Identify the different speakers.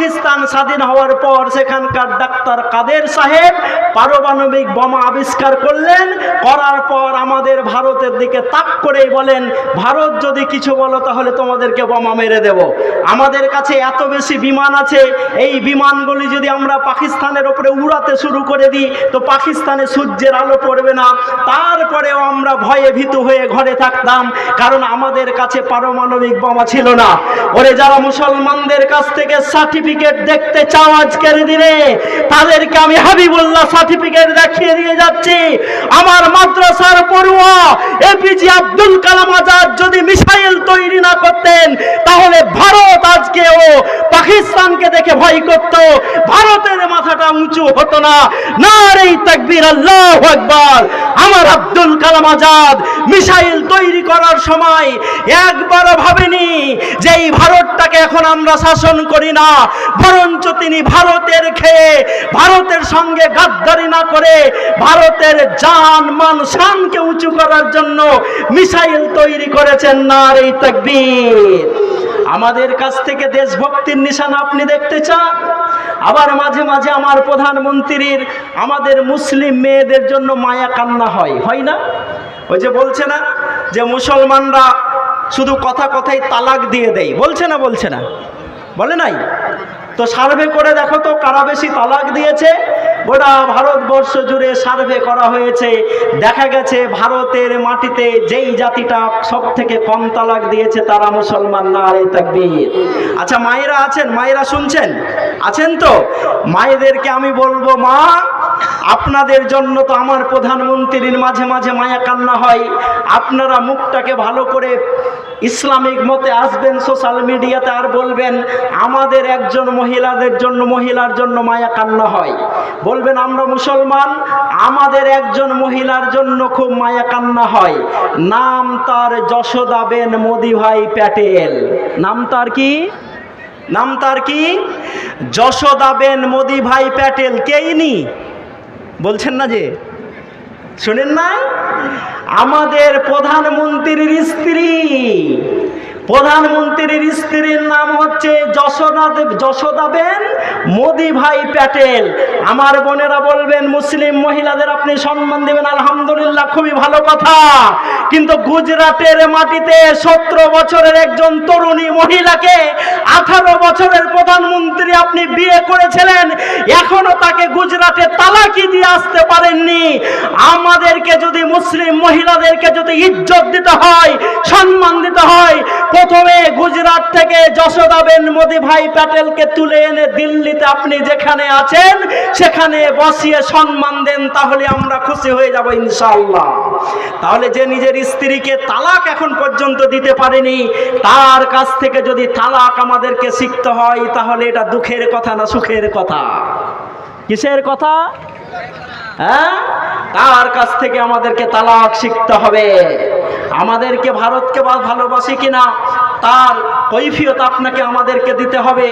Speaker 1: পাকিস্তান স্বাধীন হওয়ার পর সেখানকার ডাক্তার কাদের সাহেব পারমাণবিক বোমা আবিষ্কার করলেন, করার পর আমাদের ভারতের দিকে তাক করেই বলেন, ভারত যদি কিছু বলো তাহলে তোমাদেরকে বোমা মেরে দেব। আমাদের কাছে এত বেশি বিমান আছে, এই বিমানগুলি যদি আমরা পাকিস্তানের ওপরে উড়াতে শুরু করে দিই, তো পাকিস্তানে সূর্যের আলো পড়বে না। তারপরেও আমরা ভয়ে ভীত হয়ে ঘরে থাকতাম, কারণ আমাদের কাছে পারমাণবিক বোমা ছিল না। ওরে যারা মুসলমানদের কাছ থেকে সার্টিফিকেট দেখতে চাও আজকের দিনে? তাদেরকে আমি হাবিবুল্লাহ সার্টিফিকেট দেখিয়ে দিয়ে যাচ্ছি। আমার মাদ্রাসার পড়ুয়া এপিজে আব্দুল কালাম আজাদ যদি মিসাইল তৈরি না করতেন, তাহলে ভারত আজকে ও পাকিস্তানকে দেখে ভয় করত। ভারতের মাথাটা উঁচু হতো না। রে তাকবীর, আল্লাহ আমার আব্দুল কালাম আজাদ মিসাইল তৈরি করার সময় একবারও ভাবেনি যে এই ভারতটাকে এখন আমরা শাসন করি না। বরঞ্চ তিনি ভারতের খেয়ে, ভারতের সঙ্গে গাদ্দারি না করে, ভারতের জান, মান, শানকে উঁচু করার জন্য মিসাইল তৈরি করেছেন না রে তাকবীর। আমাদের কাছ থেকে দেশভক্তির নিশান আপনি দেখতে চান? আবার মাঝে মাঝে আমার প্রধানমন্ত্রীর আমাদের মুসলিম মেয়েদের জন্য মায়া কান্না হয় হয় না? ওই যে বলছে না যে মুসলমানরা শুধু কথা কথাই তালাক দিয়ে দেয়। বলছে না বলছে না। বলে নাই? তো সার্ভে করে দেখো তো কারা বেশি তালাক দিয়েছে? গোটা ভারতবর্ষ জুড়ে সার্ভে করা হয়েছে। দেখা গেছে ভারতের মাটিতে যেই জাতিটা সব থেকে কম তালাক দিয়েছে তারা মুসলমান না রে তাকবীর। আচ্ছা মায়েরা আছেন? মায়েরা শুনছেন? আছেন তো? মায়েদেরকে আমি বলব, মা, আপনাদের জন্য তো আমার প্রধানমন্ত্রীর মাঝে মাঝে মায়া কান্না হয়। আপনারা মুখটাকে ভালো করে ইসলামিক মতে আসবেন সোশ্যাল মিডিয়াতে আর বলবেন, আমাদের একজন মহিলাদের জন্য, মহিলার জন্য মায়া কান্না হয়। বলবেন, আমরা মুসলমান, আমাদের একজন মহিলার জন্য খুব মায়া কান্না হয়। নাম তার যশোদাবেন মোদি ভাই প্যাটেল। নাম তার কি? নাম তার কি? যশোদাবেন মোদি ভাই প্যাটেল। কেইনি বলছেন না যে? শুনেন না? আমাদের প্রধানমন্ত্রীর স্ত্রী, প্রধানমন্ত্রীর স্ত্রীর নাম হচ্ছে যশোদা দেব যশোদাবেন মোদি ভাই প্যাটেল। আমার বোনেরা বলবেন, মুসলিম মহিলাদের আপনি সম্মান দেবেন, আলহামদুলিল্লাহ, খুবই ভালো কথা। কিন্তু গুজরাটের মাটিতে সতেরো বছরের একজন তরুণী মহিলাকে আঠারো বছরের প্রধানমন্ত্রী আপনি বিয়ে করেছিলেন, এখনও তাকে গুজরাটে তালাকি দিয়ে আসতে পারেননি। আমাদেরকে যদি মুসলিম মহিলাদেরকে যদি ইজ্জত দিতে হয়, সম্মান দিতে হয়, প্রথমে গুজরাট থেকে যশোদাবেন মোদি ভাই প্যাটেলকে তুলে এনে দিল্লিতে আপনি যেখানে আছেন, সেখানে বসিয়ে সম্মান দেন, তাহলে আমরা খুশি হয়ে যাব ইনশাল্লাহ তাহলে যে নিজের স্ত্রীকে তালাক এখন পর্যন্ত দিতে পারেনি, তার কাছ থেকে যদি তালাক আমাদেরকে শিখতে হয়, তাহলে এটা দুঃখের কথা না সুখের কথা? কিসের কথা? হ্যাঁ? তার কাছ থেকে আমাদেরকে তালাক শিখতে হবে। আমাদেরকে ভারতকে ভালোবাসি কিনা, তার কৈফিয়ত আপনাকে আমাদেরকে দিতে হবে।